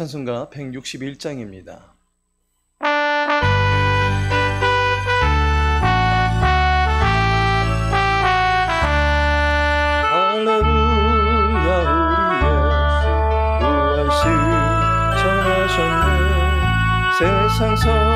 찬송가 161장입니다. 할렐루야 우리 예수 부활신 전하셨네 세상 사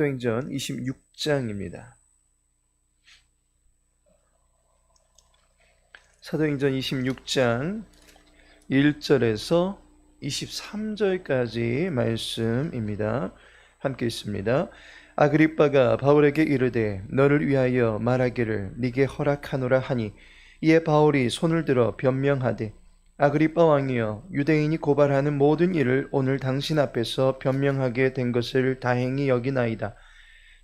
사도행전 26장입니다. 사도행전 26장 1절에서 23절까지 말씀입니다. 함께 있습니다. 아그리빠가 바울에게 이르되 너를 위하여 말하기를 네게 허락하노라 하니 이에 바울이 손을 들어 변명하되 아그리빠 왕이여 유대인이 고발하는 모든 일을 오늘 당신 앞에서 변명하게 된 것을 다행히 여기나이다.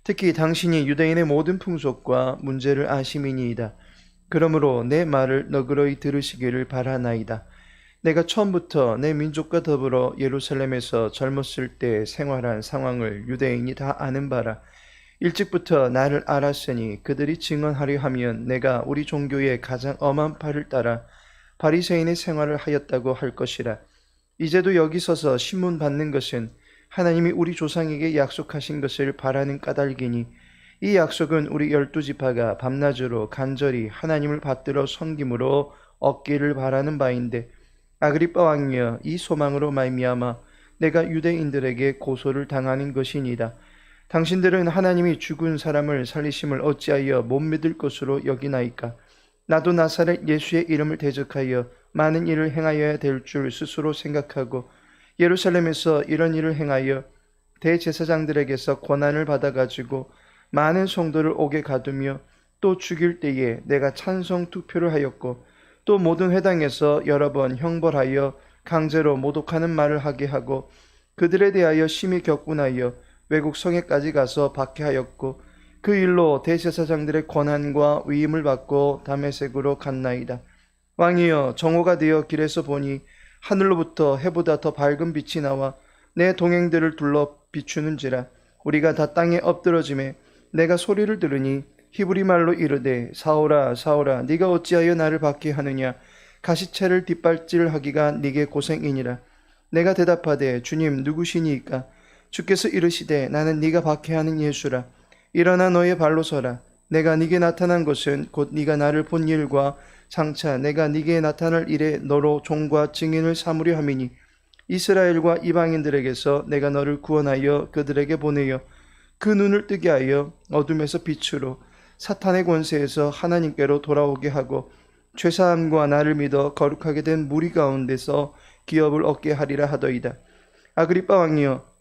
특히 당신이 유대인의 모든 풍속과 문제를 아심이니이다. 그러므로 내 말을 너그러이 들으시기를 바라나이다. 내가 처음부터 내 민족과 더불어 예루살렘에서 젊었을 때 생활한 상황을 유대인이 다 아는 바라. 일찍부터 나를 알았으니 그들이 증언하려 하면 내가 우리 종교의 가장 엄한 팔을 따라 바리새인의 생활을 하였다고 할 것이라. 이제도 여기 서서 신문 받는 것은 하나님이 우리 조상에게 약속하신 것을 바라는 까닭이니 이 약속은 우리 열두 지파가 밤낮으로 간절히 하나님을 받들어 섬김으로 얻기를 바라는 바인데 아그리빠 왕이여 이 소망으로 말미암아 내가 유대인들에게 고소를 당하는 것이니이다. 당신들은 하나님이 죽은 사람을 살리심을 어찌하여 못 믿을 것으로 여기나이까? 나도 나사렛 예수의 이름을 대적하여 많은 일을 행하여야 될 줄 스스로 생각하고 예루살렘에서 이런 일을 행하여 대제사장들에게서 권한을 받아가지고 많은 성도를 옥에 가두며 또 죽일 때에 내가 찬성 투표를 하였고 또 모든 회당에서 여러 번 형벌하여 강제로 모독하는 말을 하게 하고 그들에 대하여 심히 격분하여 외국 성에까지 가서 박해하였고 그 일로 대제사장들의 권한과 위임을 받고 다메섹으로 갔나이다. 왕이여 정오가 되어 길에서 보니 하늘로부터 해보다 더 밝은 빛이 나와 내 동행들을 둘러 비추는지라. 우리가 다 땅에 엎드러짐에 내가 소리를 들으니 히브리 말로 이르되 사오라 사오라 네가 어찌하여 나를 박해하느냐? 가시채를 뒷발질하기가 네게 고생이니라. 내가 대답하되 주님 누구시니이까? 주께서 이르시되 나는 네가 박해하는 예수라 일어나 너의 발로 서라 내가 네게 나타난 것은 곧 네가 나를 본 일과 장차 내가 네게 나타날 일에 너로 종과 증인을 삼으려 함이니 이스라엘과 이방인들에게서 내가 너를 구원하여 그들에게 보내어 그 눈을 뜨게 하여 어둠에서 빛으로 사탄의 권세에서 하나님께로 돌아오게 하고 죄사함과 나를 믿어 거룩하게 된 무리 가운데서 기업을 얻게 하리라 하더이다. 아그리빠 왕이여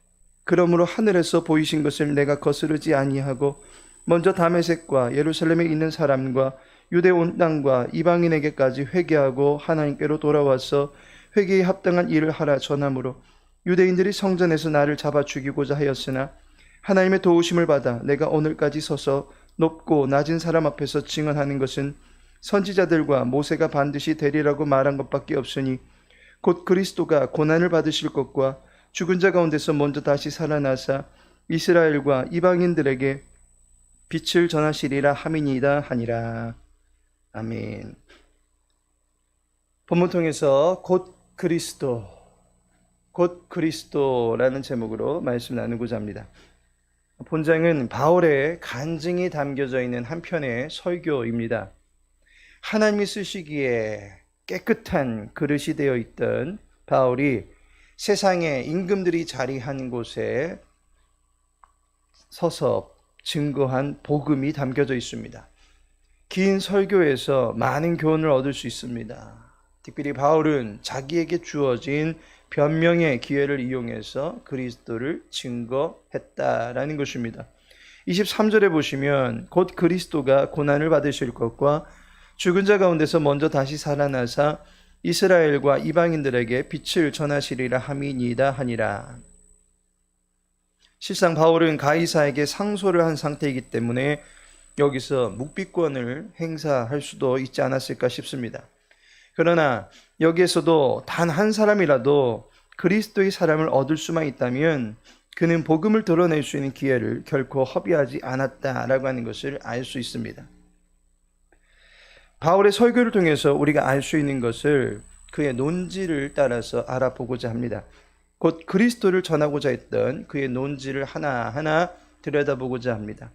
그러므로 하늘에서 보이신 것을 내가 거스르지 아니하고 먼저 다메섹과 예루살렘에 있는 사람과 유대 온 땅과 이방인에게까지 회개하고 하나님께로 돌아와서 회개에 합당한 일을 하라 전함으로 유대인들이 성전에서 나를 잡아 죽이고자 하였으나 하나님의 도우심을 받아 내가 오늘까지 서서 높고 낮은 사람 앞에서 증언하는 것은 선지자들과 모세가 반드시 되리라고 말한 것밖에 없으니 곧 그리스도가 고난을 받으실 것과 죽은 자 가운데서 먼저 다시 살아나사 이스라엘과 이방인들에게 빛을 전하시리라 함이니이다 하니라. 아멘. 본문 통해서 곧 그리스도, 곧 그리스도라는 제목으로 말씀 나누고자 합니다. 본장은 바울의 간증이 담겨져 있는 한 편의 설교입니다. 하나님이 쓰시기에 깨끗한 그릇이 되어 있던 바울이 세상에 임금들이 자리한 곳에 서서 증거한 복음이 담겨져 있습니다. 긴 설교에서 많은 교훈을 얻을 수 있습니다. 특별히 바울은 자기에게 주어진 변명의 기회를 이용해서 그리스도를 증거했다라는 것입니다. 23절에 보시면 곧 그리스도가 고난을 받으실 것과 죽은 자 가운데서 먼저 다시 살아나사 이스라엘과 이방인들에게 빛을 전하시리라 함이니이다 하니라. 실상 바울은 가이사에게 상소를 한 상태이기 때문에 여기서 묵비권을 행사할 수도 있지 않았을까 싶습니다. 그러나 여기에서도 단 한 사람이라도 그리스도의 사람을 얻을 수만 있다면 그는 복음을 드러낼 수 있는 기회를 결코 허비하지 않았다라고 하는 것을 알 수 있습니다. 바울의 설교를 통해서 우리가 알 수 있는 것을 그의 논지를 따라서 알아보고자 합니다. 곧 그리스도를 전하고자 했던 그의 논지를 하나하나 들여다보고자 합니다.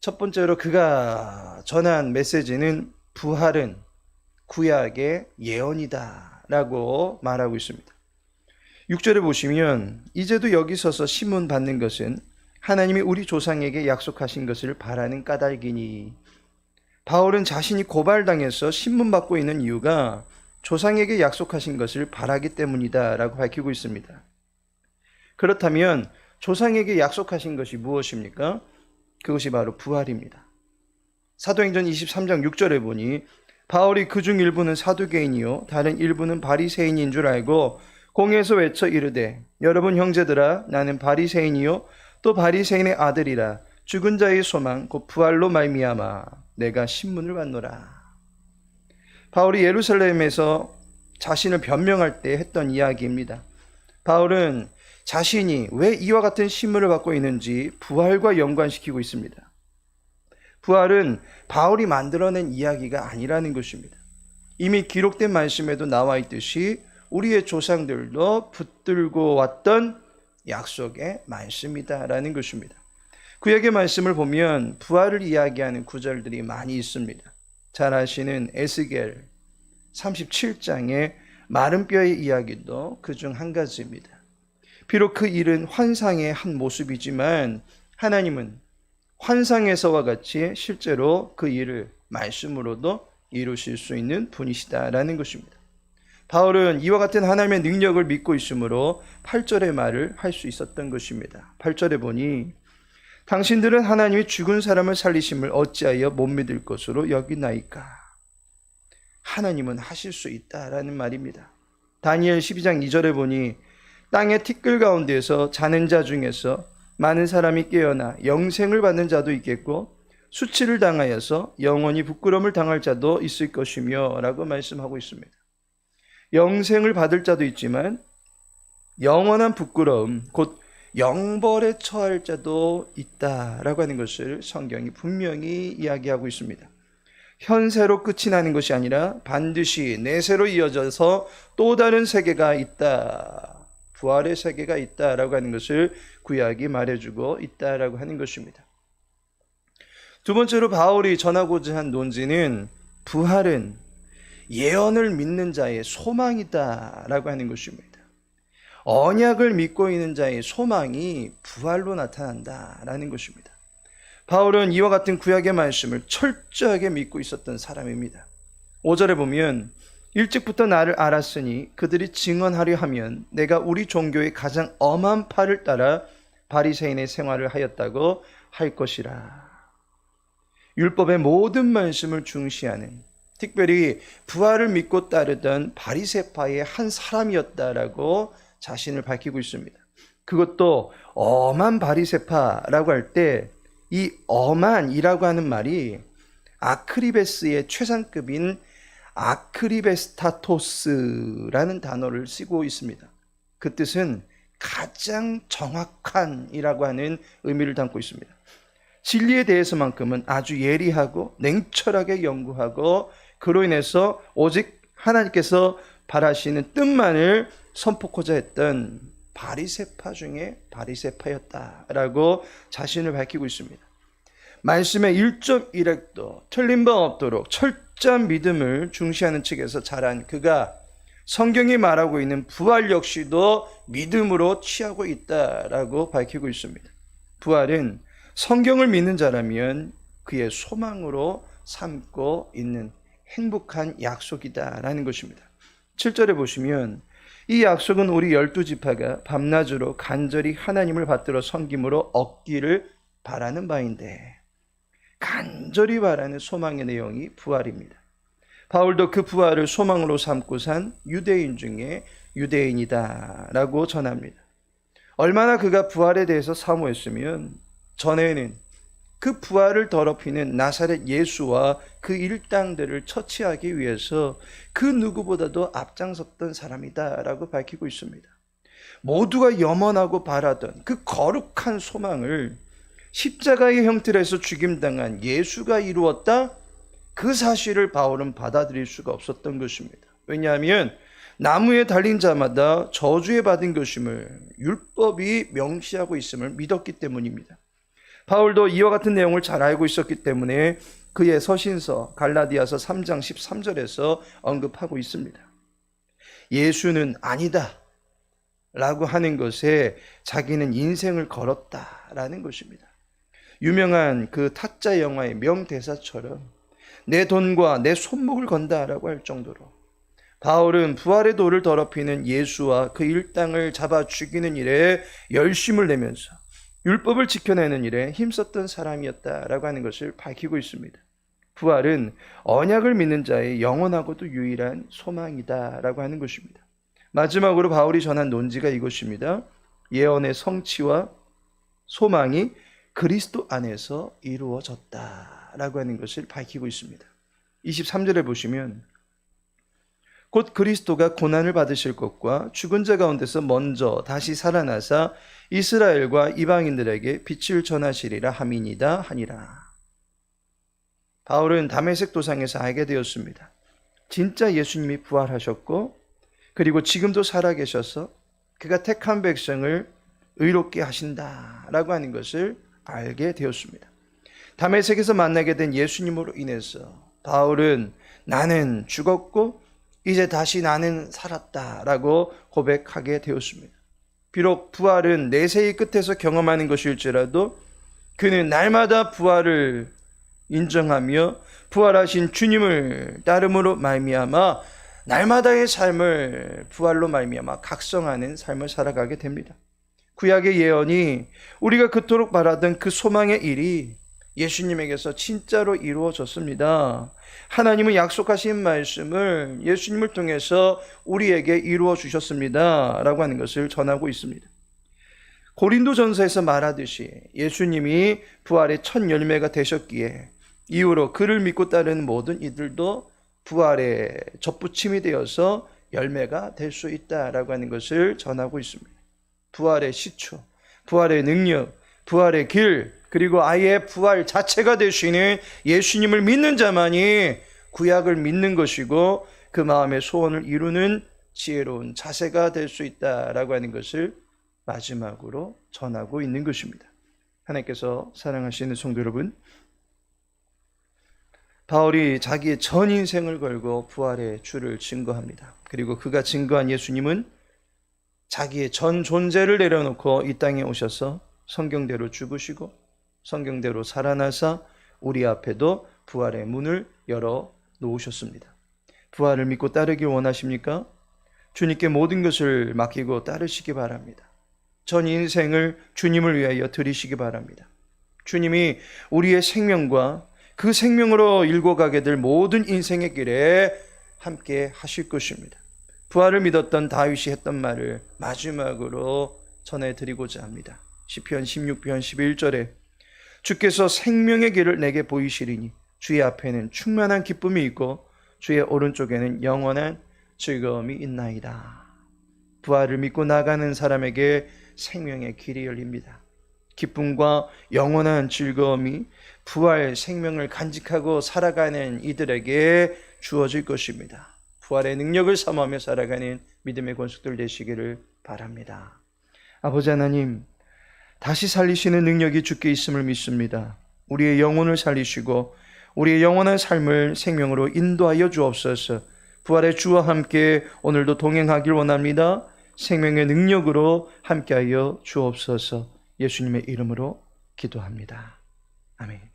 첫 번째로 그가 전한 메시지는 부활은 구약의 예언이다 라고 말하고 있습니다. 6절에 보시면 이제도 여기 서서 신문 받는 것은 하나님이 우리 조상에게 약속하신 것을 바라는 까닭이니 바울은 자신이 고발당해서 신문 받고 있는 이유가 조상에게 약속하신 것을 바라기 때문이다라고 밝히고 있습니다. 그렇다면 조상에게 약속하신 것이 무엇입니까? 그것이 바로 부활입니다. 사도행전 23장 6절에 보니 바울이 그 중 일부는 사두개인이요 다른 일부는 바리새인인 줄 알고 공에서 외쳐 이르되 여러분 형제들아 나는 바리새인이요 또 바리새인의 아들이라 죽은 자의 소망 곧 부활로 말미암아 내가 신문을 받노라. 바울이 예루살렘에서 자신을 변명할 때 했던 이야기입니다. 바울은 자신이 왜 이와 같은 신문을 받고 있는지 부활과 연관시키고 있습니다. 부활은 바울이 만들어낸 이야기가 아니라는 것입니다. 이미 기록된 말씀에도 나와 있듯이 우리의 조상들도 붙들고 왔던 약속의 말씀이다라는 것입니다. 구약의 말씀을 보면 부활을 이야기하는 구절들이 많이 있습니다. 잘 아시는 에스겔 37장의 마른 뼈의 이야기도 그 중 한 가지입니다. 비록 그 일은 환상의 한 모습이지만 하나님은 환상에서와 같이 실제로 그 일을 말씀으로도 이루실 수 있는 분이시다라는 것입니다. 바울은 이와 같은 하나님의 능력을 믿고 있으므로 8절의 말을 할 수 있었던 것입니다. 8절에 보니 당신들은 하나님이 죽은 사람을 살리심을 어찌하여 못 믿을 것으로 여기나이까? 하나님은 하실 수 있다라는 말입니다. 다니엘 12장 2절에 보니 땅의 티끌 가운데에서 자는 자 중에서 많은 사람이 깨어나 영생을 받는 자도 있겠고 수치를 당하여서 영원히 부끄러움을 당할 자도 있을 것이며 라고 말씀하고 있습니다. 영생을 받을 자도 있지만 영원한 부끄러움, 곧 영벌에 처할 자도 있다라고 하는 것을 성경이 분명히 이야기하고 있습니다. 현세로 끝이 나는 것이 아니라 반드시 내세로 이어져서 또 다른 세계가 있다. 부활의 세계가 있다라고 하는 것을 구약이 말해주고 있다라고 하는 것입니다. 두 번째로 바울이 전하고자 한 논지는 부활은 예언을 믿는 자의 소망이다라고 하는 것입니다. 언약을 믿고 있는 자의 소망이 부활로 나타난다라는 것입니다. 바울은 이와 같은 구약의 말씀을 철저하게 믿고 있었던 사람입니다. 5절에 보면 일찍부터 나를 알았으니 그들이 증언하려 하면 내가 우리 종교의 가장 엄한 팔을 따라 바리새인의 생활을 하였다고 할 것이라. 율법의 모든 말씀을 중시하는 특별히 부활을 믿고 따르던 바리새파의 한 사람이었다라고 자신을 밝히고 있습니다. 그것도 엄한 바리새파라고 할 때 이 엄한이라고 하는 말이 아크리베스의 최상급인 아크리베스타토스라는 단어를 쓰고 있습니다. 그 뜻은 가장 정확한이라고 하는 의미를 담고 있습니다. 진리에 대해서만큼은 아주 예리하고 냉철하게 연구하고 그로 인해서 오직 하나님께서 바라시는 뜻만을 선포코자 했던 바리세파 중에 바리세파였다라고 자신을 밝히고 있습니다. 말씀의 1.1핵도 틀린 바 없도록 철저한 믿음을 중시하는 측에서 자란 그가 성경이 말하고 있는 부활 역시도 믿음으로 취하고 있다라고 밝히고 있습니다. 부활은 성경을 믿는 자라면 그의 소망으로 삼고 있는 행복한 약속이다라는 것입니다. 7절에 보시면 이 약속은 우리 열두 지파가 밤낮으로 간절히 하나님을 받들어 섬김으로 얻기를 바라는 바인데 간절히 바라는 소망의 내용이 부활입니다. 바울도 그 부활을 소망으로 삼고 산 유대인 중에 유대인이다라고 전합니다. 얼마나 그가 부활에 대해서 사모했으면 전에는 그 부활을 더럽히는 나사렛 예수와 그 일당들을 처치하기 위해서 그 누구보다도 앞장섰던 사람이다라고 밝히고 있습니다. 모두가 염원하고 바라던 그 거룩한 소망을 십자가의 형틀에서 죽임당한 예수가 이루었다? 그 사실을 바울은 받아들일 수가 없었던 것입니다. 왜냐하면 나무에 달린 자마다 저주에 받은 것임을 율법이 명시하고 있음을 믿었기 때문입니다. 바울도 이와 같은 내용을 잘 알고 있었기 때문에 그의 서신서 갈라디아서 3장 13절에서 언급하고 있습니다. 예수는 아니다. 라고 하는 것에 자기는 인생을 걸었다라는 것입니다. 유명한 그 타짜 영화의 명대사처럼 내 돈과 내 손목을 건다라고 할 정도로 바울은 부활의 도를 더럽히는 예수와 그 일당을 잡아 죽이는 일에 열심을 내면서 율법을 지켜내는 일에 힘썼던 사람이었다라고 하는 것을 밝히고 있습니다. 부활은 언약을 믿는 자의 영원하고도 유일한 소망이다라고 하는 것입니다. 마지막으로 바울이 전한 논지가 이것입니다. 예언의 성취와 소망이 그리스도 안에서 이루어졌다라고 하는 것을 밝히고 있습니다. 23절에 보시면 곧 그리스도가 고난을 받으실 것과 죽은 자 가운데서 먼저 다시 살아나사 이스라엘과 이방인들에게 빛을 전하시리라 함이니다 하니라. 바울은 담에색 도상에서 알게 되었습니다. 진짜 예수님이 부활하셨고 그리고 지금도 살아계셔서 그가 택한 백성을 의롭게 하신다라고 하는 것을 알게 되었습니다. 담에색에서 만나게 된 예수님으로 인해서 바울은 나는 죽었고 이제 다시 나는 살았다라고 고백하게 되었습니다. 비록 부활은 내세의 끝에서 경험하는 것일지라도 그는 날마다 부활을 인정하며 부활하신 주님을 따름으로 말미암아 날마다의 삶을 부활로 말미암아 각성하는 삶을 살아가게 됩니다. 구약의 예언이 우리가 그토록 바라던 그 소망의 일이 예수님에게서 진짜로 이루어졌습니다. 하나님은 약속하신 말씀을 예수님을 통해서 우리에게 이루어 주셨습니다. 라고 하는 것을 전하고 있습니다. 고린도 전서에서 말하듯이 예수님이 부활의 첫 열매가 되셨기에 이후로 그를 믿고 따르는 모든 이들도 부활의 접붙임이 되어서 열매가 될 수 있다라고 하는 것을 전하고 있습니다. 부활의 시초, 부활의 능력, 부활의 길, 그리고 아예 부활 자체가 되시는 예수님을 믿는 자만이 구약을 믿는 것이고 그 마음의 소원을 이루는 지혜로운 자세가 될 수 있다라고 하는 것을 마지막으로 전하고 있는 것입니다. 하나님께서 사랑하시는 성도 여러분, 바울이 자기의 전 인생을 걸고 부활의 주를 증거합니다. 그리고 그가 증거한 예수님은 자기의 전 존재를 내려놓고 이 땅에 오셔서 성경대로 죽으시고 성경대로 살아나사 우리 앞에도 부활의 문을 열어 놓으셨습니다. 부활을 믿고 따르길 원하십니까? 주님께 모든 것을 맡기고 따르시기 바랍니다. 전 인생을 주님을 위하여 드리시기 바랍니다. 주님이 우리의 생명과 그 생명으로 일궈가게 될 모든 인생의 길에 함께 하실 것입니다. 부활을 믿었던 다윗이 했던 말을 마지막으로 전해 드리고자 합니다. 시편 16편 11절에 주께서 생명의 길을 내게 보이시리니 주의 앞에는 충만한 기쁨이 있고 주의 오른쪽에는 영원한 즐거움이 있나이다. 부활을 믿고 나가는 사람에게 생명의 길이 열립니다. 기쁨과 영원한 즐거움이 부활 생명을 간직하고 살아가는 이들에게 주어질 것입니다. 부활의 능력을 삼하며 살아가는 믿음의 권속들 되시기를 바랍니다. 아버지 하나님, 다시 살리시는 능력이 주께 있음을 믿습니다. 우리의 영혼을 살리시고 우리의 영원한 삶을 생명으로 인도하여 주옵소서. 부활의 주와 함께 오늘도 동행하길 원합니다. 생명의 능력으로 함께하여 주옵소서. 예수님의 이름으로 기도합니다. 아멘.